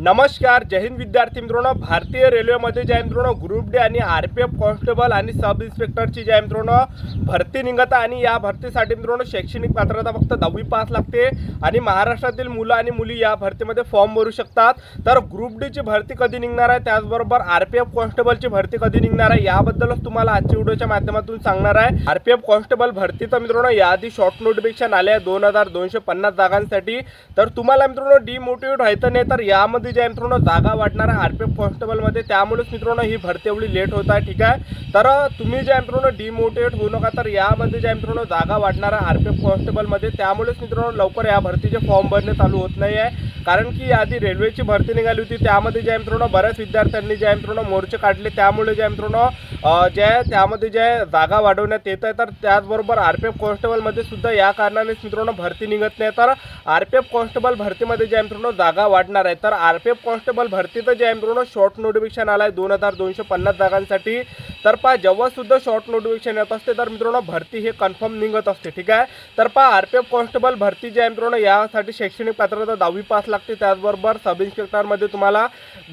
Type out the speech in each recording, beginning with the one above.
नमस्कार जय हिंद विद्यार्थी मित्रांनो. भारतीय रेल्वेमध्ये जे मित्रांनो. ग्रुप डे आणि आर पी एफ कॉन्स्टेबल आणि सब इन्स्पेक्टरची जे मित्रांनो. भरती निघत आहे आणि या भरतीसाठी मित्रांनो शैक्षणिक पात्रता फक्त दहावी पास लागते आणि महाराष्ट्रातील मुलं आणि मुली या भरतीमध्ये फॉर्म भरू शकतात. तर ग्रुप डीची भरती कधी निघणार आहे? त्याचबरोबर आर पी एफ कॉन्स्टेबलची भरती कधी निघणार आहे? याबद्दलच तुम्हाला आजच्या व्हिडिओच्या माध्यमातून सांगणार आहे. आर पी एफ कॉन्स्टेबल भरती तर मित्रांनो याआधी शॉर्ट नोटिफिकेशन आले आहे. दोन हजार दोनशे पन्नास जागांसाठी. तर तुम्हाला मित्रांनो डिमोटिवेट व्हायचं नाही तर यामध्ये जे आहे मित्रांनो जागा वाटणार आहे. आर पी एफ कॉन्स्टेबलमध्ये. त्यामुळेच मित्रांनो ही भरती एवढी लेट होत आहे. ठीक आहे? तर तुम्ही जे आहे मित्रांनो डिमोटिवेट होऊ नका. तर यामध्ये जे आहे मित्रांनो जागा वाटणार आहे आर पी एफ कॉन्स्टेबलमध्ये. त्यामुळेच मित्रांनो लवकर या भरतीचे फॉर्म भरणे चालू होत नाही आहे. कारण की आधी रेल्वेची भरती निघाली होती त्यामध्ये जे मित्रांनो बऱ्याच विद्यार्थ्यांनी जे मित्रांनो मोर्चे काढले त्यामुळे जे मित्रांनो जे आहे त्यामध्ये जे आहे जागा वाढवण्यात येत आहे तर त्याचबरोबर आर पी एफ कॉन्स्टेबलमध्ये सुद्धा या कारणानेच मित्रांनो भरती निघत नाही. तर आर पी एफ कॉन्स्टेबल भरतीमध्ये जे मित्रांनो जागा वाढणार आहे तर आर पी एफ कॉन्स्टेबल भरतीचं जे आहे मित्रांनो शॉर्ट नोटिफिकेशन आलं आहे दोन हजार दोनशे पन्नास जागांसाठी तर पहा जेव्हासुद्धा शॉर्ट नोटिफिकेशन येत असते तर मित्रांनो भरती हे कन्फर्म निघत असते ठीक आहे? तर पहा आर पी एफ कॉन्स्टेबल भरती जे आहे मित्रांनो यासाठी शैक्षणिक पात्रता दहावी पास लागते त्याचबरोबर सब इन्स्पेक्टरमध्ये तुम्हाला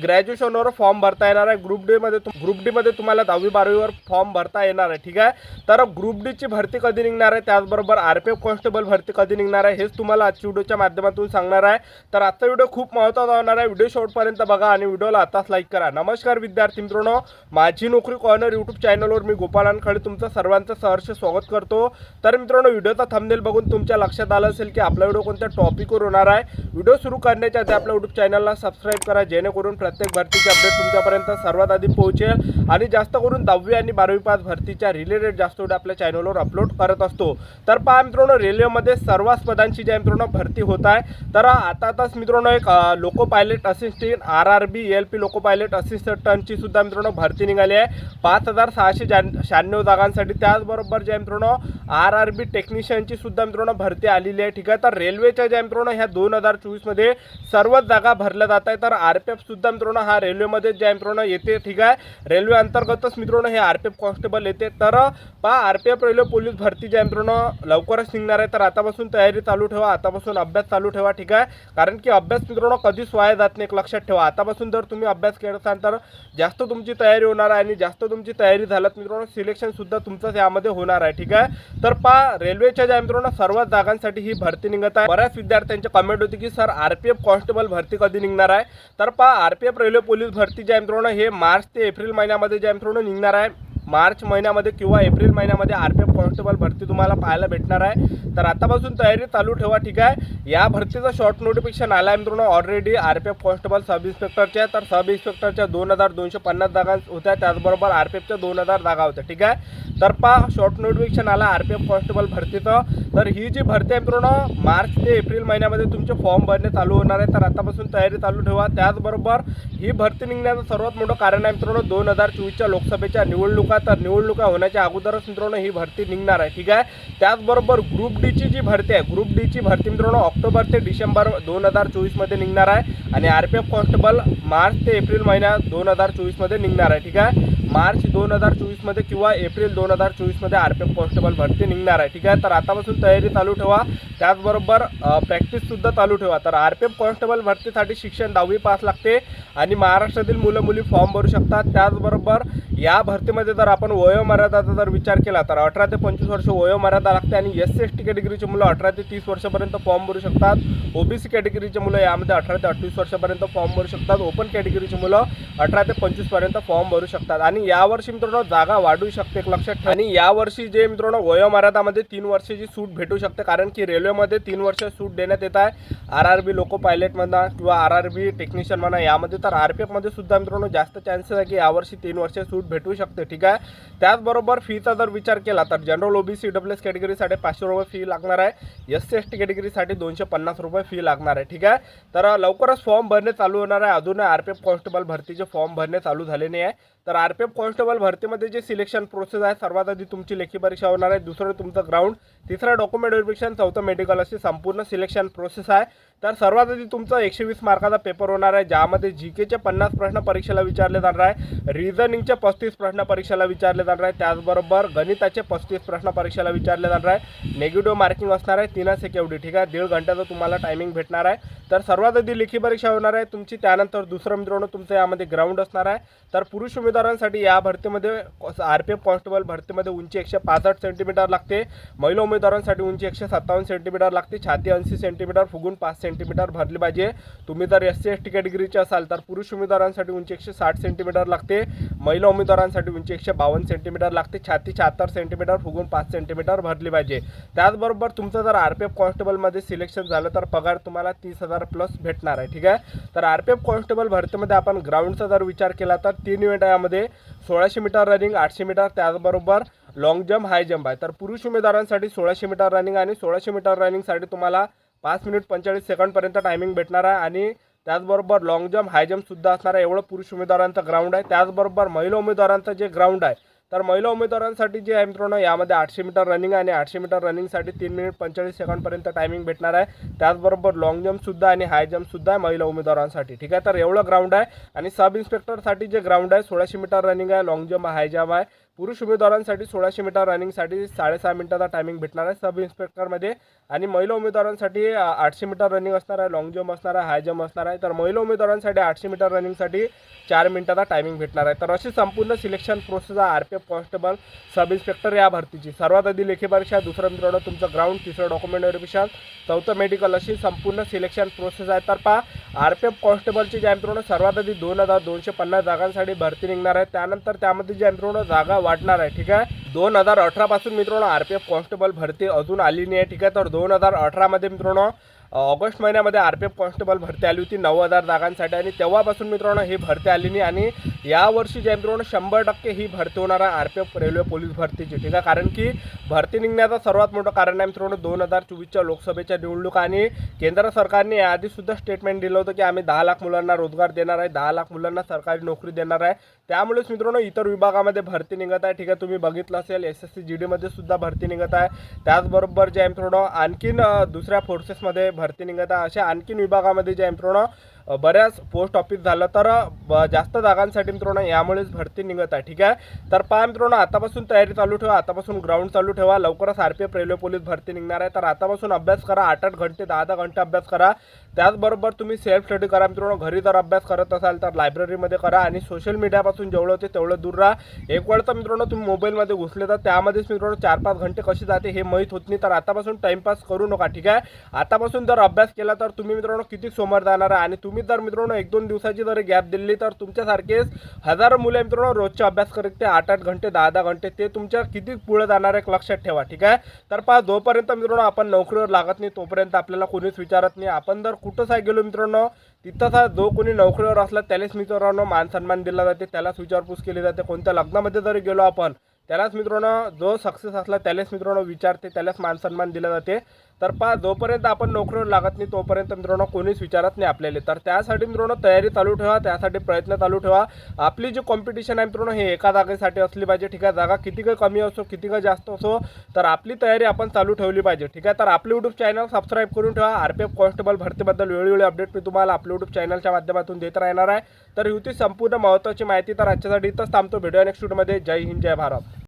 ग्रॅज्युएशनवर फॉर्म भरता येणार आहे. ग्रुप डीमध्ये ग्रुप डीमध्ये तुम्हाला दहावी बारावीवर फॉर्म भरता येणार आहे. ठीक आहे? तर ग्रुप डीची भरती कधी निघणार आहे? त्याचबरोबर आर पी एफ कॉन्स्टेबल भरती कधी निघणार आहे? हेच तुम्हाला आजच्या व्हिडिओच्या माध्यमातून सांगणार आहे. तर आजचा व्हिडिओ खूप महत्त्वाचा होणार आहे. व्हिडिओ शेवटपर्यंत बघा आणि व्हिडिओला आताच लाईक करा. नमस्कार विद्यार्थी मित्रांनो. माझी नोकरी कॉर्नर यूट्यूब चॅनलवर मी गोपालांकडे तुमचं सर्वांचं सहर्ष स्वागत करतो. तर मित्रांनो व्हिडिओचा थंबनेल बघून तुमच्या लक्षात आलं असेल की आपला व्हिडिओ कोणत्या टॉपिकवर होणार आहे? व्हिडिओ सुरू कर करण्याच्या आधी आपल्या यूट्यूब चॅनलला सबस्क्राईब करा जेणेकरून प्रत्येक भरतीचे अपडेट तुमच्यापर्यंत सर्वात आधी पोहोचेल. आणि जास्त करून दहावी आणि बारावी पास भरतीच्या रिलेटेड जास्त वेळ आपल्या चॅनलवर अपलोड करत असतो. तर पहा मित्रांनो रेल्वेमध्ये सर्वच पदांची जी मित्रांनो भरती होत आहे. तर आता आताच मित्रांनो एक loco pilot assistant R R B L P loco pilot असिस्टंटची सुद्धा मित्रांनो भरती निघाली आहे. पाच हजार सहाशे शहाण्णव जागांसाठी. त्याचबरोबर ज्या मित्रांनो आर आर बी टेक्निशियनची सुद्धा मित्रांनो भरती आलेली आहे. ठीक आहे? तर रेल्वेच्या ज्या मित्रांनो ह्या दोन हजार चोवीसमध्ये सर्वच जागा भरल्या जात आहे तर आर पी एफ सुद्धा मित्रांनो हा रेल्वेमध्ये ज्या मित्रांनो येते ठीक आहे. रेल्वे अंतर्गतच मित्रांनो हे आर पी एफ कॉन्स्टेबल येते. तर पहा R P F railway police भरती ज्या मित्रांनो लवकरच निघणार आहे. तर आतापासून तयारी चालू ठेवा. आतापासून अभ्यास चालू ठेवा ठीक आहे. कारण की अभ्यास मित्रांनो कधीच वाया जात नाही एक लक्षात ठेवा. आतापासून जर तुम्ही अभ्यास केला असाल तर जास्त तुमची तयारी होणार आहे आणि जास्त तुमची तयारी झाल्यात मित्रांनो सिलेक्शनसुद्धा तुमचंच यामध्ये होणार आहे ठीक आहे. तर पहा रेल्वेच्या ज्या मित्रांनो सर्व जागांसाठी ही भरती निघत आहे. बऱ्याच विद्यार्थ्यांचे कमेंट होती की sir R P F constable भरती कधी निघणार आहे? तर पहा R P F railway police भरती ज्या मित्रांनो हे मार्च ते एप्रिल महिन्यामध्ये ज्या मित्रांनो निघणार आहे मार्च महिन्यामध्ये किंवा एप्रिल महिन्यामध्ये आर पी एफ कॉन्स्टेबल भरती तुम्हाला पाहायला भेटणार आहे. तर आतापासून तयारी चालू ठेवा ठीक आहे? या भरतीचं शॉर्ट नोटिफिकेशन आला आहे मित्रांनो already R P F constable sub इन्स्पेक्टरच्या तर सब इन्स्पेक्टरच्या दोन हजार दोनशे पन्नास जागा होत्या. त्याचबरोबर आर पी एफच्या दोन हजार जागा होत्या ठीक आहे? तर पहा शॉर्ट नोटिफिकेशन आला आर पी एफ कॉन्स्टेबल भरतीचं. तर ही जी भरती आहे मित्रांनो मार्च ते एप्रिल महिन्यामध्ये तुमचे फॉर्म भरणे चालू होणार आहे. तर आतापासून तयारी चालू ठेवा. त्याचबरोबर ही भरती निघण्याचं सर्वात मोठं कारण आहे मित्रांनो दोन हजार चोवीसच्या लोकसभेच्या निवडणुका तर निवडणुका होण्याच्या अगोदरच मित्रांनो ही भरती निघणार आहे. ठीक आहे? त्याचबरोबर ग्रुप डीची जी भरती आहे ग्रुप डीची भरती मित्रांनो ऑक्टोबर ते डिसेंबर दोन हजार चोवीसमध्ये निघणार आहे. आणि R P F constable March ते एप्रिल महिन्यात दोन हजार चोवीसमध्ये निघणार आहे. ठीक आहे? मार्च दोन हजार चोवीसमध्ये किंवा एप्रिल दोन हजार चोवीसमध्ये आर पी एफ कॉन्स्टेबल भरती निघणार आहे. ठीक आहे? तर आतापासून तयारी चालू ठेवा. त्याचबरोबर प्रॅक्टिससुद्धा चालू ठेवा. तर आर पी एफ कॉन्स्टेबल भरतीसाठी शिक्षण दहावी पास लागते आणि महाराष्ट्रातील मुलं मुली फॉर्म भरू शकतात. त्याचबरोबर या भरतीमध्ये जर आपण वयोमर्यादाचा जर विचार केला तर अठरा ते पंचवीस वर्ष वयोमर्यादा लागते आणि एस सी एस टी कॅटेगरीची मुलं अठरा ते तीस वर्षापर्यंत फॉर्म भरू शकतात. ओबीसी कॅटेगरीची मुलं यामध्ये अठरा ते अठ्ठावीस वर्षापर्यंत फॉर्म भरू शकतात. ओपन कॅटेगरीची मुलं अठरा ते पंचवीसपर्यंत फॉर्म भरू शकतात. आणि यावर्षी मित्रांनो जागा वाढू शकते एक लक्षात ठेवा. आणि यावर्षी जे मित्रांनो वयोमर्यादामध्ये तीन वर्षाची सूट भेटू शकते कारण की रेल्वेमध्ये तीन वर्ष सूट देण्यात येत आहे. R R B loco pilot म्हणा किंवा आर आर बी टेक्निशियन म्हणा यामध्ये तर आर पी एफमध्ये सुद्धा मित्रांनो जास्त चान्सेस आहे की यावर्षी तीन वर्ष सूट भेटू शकते ठीक आहे? त्याचबरोबर फीचा जर विचार केला तर जनरल ओबीसी डब्ल्यू एस कॅटेगरीसाठी पाचशे रुपये फी लागणार आहे. एस सी एस टी कॅटेगरीसाठी दोनशे पन्नास रुपये फी लागणार आहे ठीक आहे? तर लवकरच फॉर्म भरणे चालू होणार आहे. अजून आर पी एफ कॉन्स्टेबल भरतीचे फॉर्म भरणे चालू झाले नाही आहे. तर आर पी एफ कॉन्स्टेबल भरतीमध्ये जे सिलेक्शन प्रोसेस आहे सर्वात आधी तुमची लेखी परीक्षा होणार आहे दुसरं तुमचं ग्राउंड तिसरं डॉक्युमेंट व्हेरिफिकेशन चौथं मेडिकल अशी संपूर्ण सिलेक्शन प्रोसेस आहे. तर सर्वात आधी तुमचा एकशे वीस मार्काचा पेपर होणार आहे ज्यामध्ये जी केचे पन्नास प्रश्न परीक्षेला विचारले जाणार आहे रिझनिंगचे पस्तीस प्रश्न परीक्षेला विचारले जाणार आहे त्याचबरोबर गणिताचे पस्तीस प्रश्न परीक्षेला विचारले जाणार आहे नेगेटिव्ह मार्किंग असणार आहे तीनच एक एवढी ठीक आहे? दीड घंट्याचं तुम्हाला टायमिंग भेटणार आहे. तर सर्वात आधी लेखी परीक्षा होणार आहे तुमची त्यानंतर दुसरं मित्रांनो तुमचं यामध्ये ग्राउंड असणार आहे. तर पुरुष उमेदवारांसाठी या भरतीमध्ये आर पी एफ कॉन्स्टेबल भरतीमध्ये उंची एकशे पासष्ट सेंटीमीटर लागते. महिला उमेदवारांसाठी उंची एकशे सत्तावन्न सेंटीमीटर लागते. छाती ऐंशी सेंटीमीटर फुगून पाच सेंटीमीटर भरली पाहिजे. तुम्ही जर एस सी एस टी कॅटेगरीचे असाल तर पुरुष उमेदवारांसाठी उंची एकशे साठ सेंटीमीटर लागते. महिला उमेदवारांसाठी उंची एकशे बावन्न सेंटीमीटर लागते. छाती शहात्तर सेंटीमीटर फुगून पाच सेंटीमीटर भरली पाहिजे. त्याचबरोबर तुमचं जर आर पी एफ कॉन्स्टेबलमध्ये सिलेक्शन झालं तर पगार तुम्हाला तीस हजार प्लस भेटणार आहे. ठीक आहे? तर आर पी एफ कॉन्स्टेबल भरतीमध्ये आपण ग्राउंडचा जर विचार केला तर तीन इव्हेंट आहे यामध्ये सोळाशे मीटर रनिंग आठशे मीटर त्याचबरोबर लॉंग जम्प हाय जम्प आहे. तर पुरुष उमेदवारांसाठी सोळाशे मीटर रनिंग आणि सोळाशे मीटर रनिंगसाठी तुम्हाला पाच मिनिट पंचेचाळीस सेकंडपर्यंत टायमिंग भेटणार आहे. आणि त्याचबरोबर लॉंग जम्प हाय जम्पसुद्धा असणार आहे. एवढं पुरुष उमेदवारांचं ग्राउंड आहे. त्याचबरोबर महिला उमेदवारांचं जे ग्राउंड आहे तर महिला उमेदवारांसाठी जे आहे मित्रांनो यामध्ये आठशे मीटर रनिंग आणि आठशे मीटर रनिंगसाठी तीन मिनिट पंचेचाळीस सेकंडपर्यंत टायमिंग भेटणार आहे. त्याचबरोबर लॉंग जम्पसुद्धा आणि हाय जम्पसुद्धा आहे महिला उमेदवारांसाठी. ठीक आहे? तर एवढं ग्राउंड आहे. आणि सब इन्स्पेक्टरसाठी जे ग्राउंड आहे सोळाशे मीटर रनिंग आहे लॉंग जम्प हाय जम्प आहे. पुरुष उमेदवारांसाठी सोळाशे मीटर रनिंगसाठी साडेसहा मिनिटाचा टायमिंग भेटणार आहे. सब इन्स्पेक्टरमध्ये आणि महिला उमेदवारांसाठी आठशे मीटर रनिंग असणार आहे. लॉंग जम्प असणार आहे. हाय जम्प असणार आहे. तर महिला उमेदवारांसाठी आठशे मीटर रनिंगसाठी चार मिनिटाचा टायमिंग भेटणार आहे. तर अशी संपूर्ण सिलेक्शन प्रोसेस आहे. R P F constable sub inspector या भरतीची. सर्वात आधी लेखी परीक्षा दुसरं मित्रांनो तुमचं ग्राउंड तिसरं डॉक्युमेंट व्हेरिफिकेशन चौथं मेडिकल अशी संपूर्ण सिलेक्शन प्रोसेस आहे. तर पहा आर पी एफ कॉन्स्टेबलची ज्या मित्रांनो सर्वात आधी दोन हजार दोनशे पन्नास जागांसाठी भरती निघणार आहे. त्यानंतर त्यामध्ये ज्या मित्रांनो जागा वाढणार आहे ठीक आहे? दोन हजार अठरापासून मित्रांनो आर पी एफ कॉन्स्टेबल भरती अजून आली नाही आहे ठीक आहे? तर दोन हजार अठरामध्ये मित्रांनो ऑगस्ट महिन्यामध्ये आर पी एफ कॉन्स्टेबल भरती आली होती नऊ हजार जागांसाठी आणि तेव्हापासून मित्रांनो ही भरती आली नाही आणि यावर्षी जे मित्रांनो शंभर टक्के ही भरती होणार आहे R P F railway police भरतीची. ठीक आहे? कारण की भरती निघण्याचं सर्वात मोठं कारण आहे मित्रांनो दोन हजार चोवीसच्या लोकसभेच्या निवडणूक आणि केंद्र सरकारने याआधीसुद्धा स्टेटमेंट दिलं होतं की आम्ही दहा लाख मुलांना रोजगार देणार आहे दहा लाख मुलांना सरकारी नोकरी देणार आहे. त्यामुळेच मित्रांनो इतर विभागामध्ये भरती निघत आहे. ठीक आहे? तुम्ही बघितलं असेल एस एस सी जी डीमध्ये सुद्धा भरती निघत आहे. त्याचबरोबर जे आहे मित्रांनो आणखीन दुसऱ्या फोर्सेसमध्ये भरती निघत आहे. अशा आणखीन विभागामध्ये जे आहे मित्रांनो बऱ्याच पोस्ट ऑफिस झालं. तर जास्त जागांसाठी मित्रांनो यामुळेच भरती निघत आहे. ठीक आहे? तर पहा मित्रांनो आतापासून तयारी चालू ठेवा. आतापासून ग्राउंड चालू ठेवा. लवकरच R P F railway police भरती निघणार आहे. तर आतापासून अभ्यास करा. आठ आठ घंटे दहा दहा घंटे अभ्यास करा. त्याचबरोबर तुम्ही सेल्फ स्टडी करा. मित्रांनो घरी जर अभ्यास करत असाल तर लायब्ररीमध्ये करा आणि सोशल मीडियापासून जेवढं होते तेवढं दूर राहा. एक वेळ तर मित्रांनो तुम्ही मोबाईलमध्ये घुसले तर त्यामध्येच मित्रांनो चार पाच घंटे कसे जाते हे माहीत होत नाही. तर आतापासून टाइमपास करू नका ठीक आहे? आतापासून जर अभ्यास केला तर तुम्ही मित्रांनो किती समोर जाणार आहे? आणि तुम्ही जर मित्रांनो एक दोन दिवसाची जर गॅप दिली तर तुमच्यासारखेच हजारो मुले मित्रांनो रोजचे अभ्यास करीत ते आठ आठ घंटे दहा दहा घंटे ते तुमच्या किती पुढे जाणार आहे लक्षात ठेवा ठीक आहे? तर पहा जोपर्यंत मित्रांनो आपण नोकरीवर लागत नाही तोपर्यंत आपल्याला कोणीच विचारत नाही. आपण जर कुठंच आहे गेलो मित्रांनो? तिथंच हा जो कोणी नोकरीवर असला त्यालाच मित्रांनो मान सन्मान दिला जाते. त्यालाच विचारपूस केली जाते. कोणत्या लग्नामध्ये जरी गेलो आपण त्यालाच मित्रांनो जो सक्सेस असला त्यालाच मित्रांनो विचारते. त्यालाच मान सन्मान दिला जाते. तर पहा जोपर्यंत आपण नोकरीवर लागत नाही तोपर्यंत मित्रांनो कोणीच विचारत नाही आपल्याला. तर त्यासाठी मित्रांनो तयारी चालू ठेवा त्यासाठी प्रयत्न चालू ठेवा. आपली जी कॉम्पिटिशन आहे मित्रांनो हे एका जागेसाठी असली पाहिजे ठीक आहे? जागा किती काही कमी असो किती काही जास्त असो तर आपली तयारी आपण चालू ठेवली पाहिजे ठीक आहे? तर आपले यूट्यूब चॅनल सबस्क्राईब करून ठेवा. आर पी एफ कॉन्स्टेबल भरतीबद्दल वेळोवेळी अपडेट मी तुम्हाला आपल्या यूट्यूब चॅनलच्या माध्यमातून देत राहणार आहे. तर ही होती संपूर्ण महत्त्वाची माहिती. तर आजच्यासाठी इथंच थांबतो. व्हिडिओ नेक्स्ट शूटमध्ये जय हिंद जय भारत.